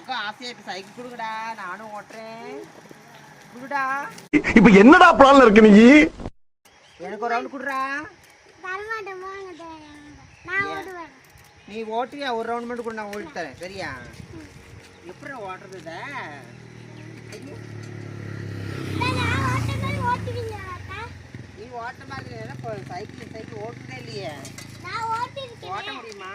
எனக்கும் ஆசையா இருக்கு சைக்கிள் கொடுக்கடா நானும் ஓட்டுறேன். குடுடா. இப்ப என்னடா பிளான்ல இருக்கு நீ? எனக்கு ஒரு ரவுண்ட் குடுறா நீ ஓட்டுறியா? ஒரு ரவுண்ட் மட்டும் கூட நான் ஓட்டு தரேன். சரியா? எப்படி நான் ஓட்டுறது நீ ஓட்ட மாதிரி சைக்கிள் சைக்கிள் ஓட்டுறதே இல்லையே. ஓட்ட முடியுமா?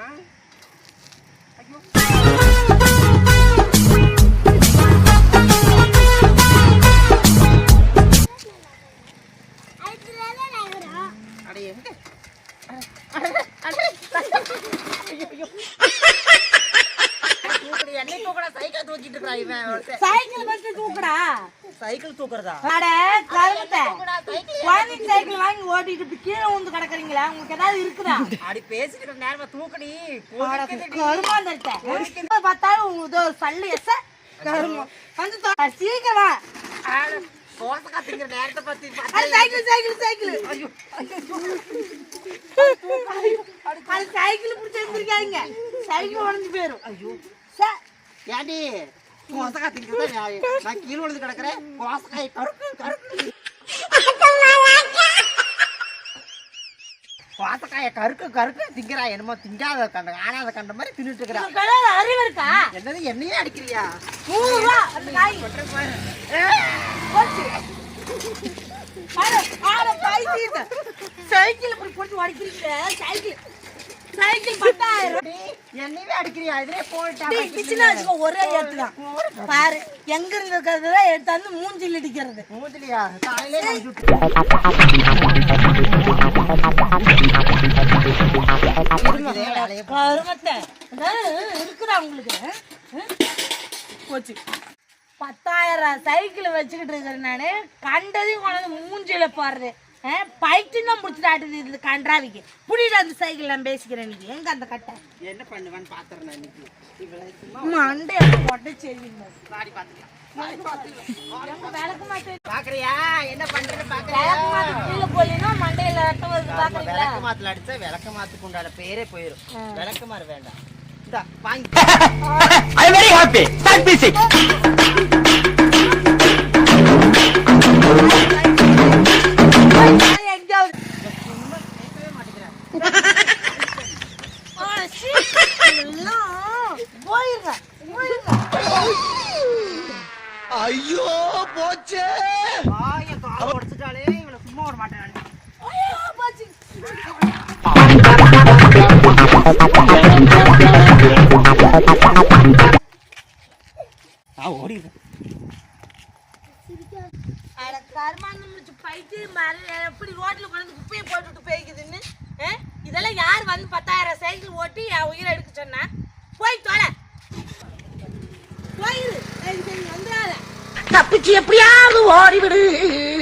தூக்குடா, சைக்கிள் பத்தி தூக்குடா. சைக்கிள் தூக்குறதா? அட கருமத்தை குழந்தைங்க சைக்கிள் வாங்கி ஓட்டிட்டு கீழே வந்து கிடக்குறீங்களா உங்களுக்கு ஏதாவது இருக்குதா? அடி பேசிட்டு நேரமா தூக்குடி கருமாந்தட்ட பார்த்தாலும் இது ஒரு சல்லு கருமம். வந்து சீக்கிரம் நேரத்தை பத்தி அட சைக்கிள் சைக்கிள் சைக்கிள் ஐயோ சைக்கிள் பிடிச்சி இருந்திருக்காதீங்க சைக்கிள் உடஞ்சு போயிரும். ஐயோ. ச- ஏண்டி நான் கீழே விழுந்து கிடக்குறேன். கோசக்காய் கருக்கு கருக்கு. கோசக்காய கருக்கு கருக்கு திங்கிறா என்னமோ திங்காத கண்ட ஆனாத கண்ட மாதிரி தின்னுட்டு இருக்கிறா. அறிவு இருக்கா? என்னது என்னையே அடிக்கிறியா? நூறு ரூபா சைக்கிள் இப்படி போட்டு உடைக்கிறீங்க சைக்கிள். சைக்கிள் பத்தாயிரம். என்னையே அடிக்கிறியா? இதுலயே வச்சுக்கோ, ஒரே ஏத்து தான். பாரு எங்க இருந்து இருக்கிறதெல்லாம் எடுத்தாந்து மூஞ்சில் இடிக்கிறது. மூஞ்சிலியா? காலையிலே இருக்குதா உங்களுக்கு? போச்சு. பத்தாயிரம் சைக்கிள் வச்சுக்கிட்டு இருக்கிறேன் நானு. கண்டதையும் கொண்டாந்து மூஞ்சில போடுறது. பைத்தியம் தான் பிடிச்சிட்டு ஆட்டுது இது கன்றாவிக்கு. புடிட்டு அந்த சைக்கிள் நான் பேசிக்கிறேன் நீங்க எங்க அந்த கட்டை? என்ன பண்ணுவேன்னு பாத்துறேன் நான் இன்னைக்கு. மண்டை போட்டு செய்வீங்க என்ன பண்றது மண்டையில விளக்கு மாத்துல அடிச்சா விளக்கு மாத்துக்கு உண்டான பேரே போயிரும். விளக்கு மாறு வேண்டாம். வாங்கி. ஐயோ போச்சே ஆய கால் உடைச்சிட்டாலே இவளை சும்மா விட மாட்டேன் நானு. ஐயோ, போச்சு. நான் ஓடிடுறேன் அட கருமாந்தம் முடிச்சு பைத்தியம் பாரு, எப்படி ரோட்ல கொண்டு குப்பையை போட்டுட்டு போய்க்குதுன்னு ஆ? இதெல்லாம் யார் வந்து பத்தாயிரம் சைக்கிள் ஓட்டி என் உயிரை எடுக்க சொன்னா? போய் தொலை. போயிரு. வந்துடாத. தப்பிச்சு எப்படியாவது ஓடிவிடு.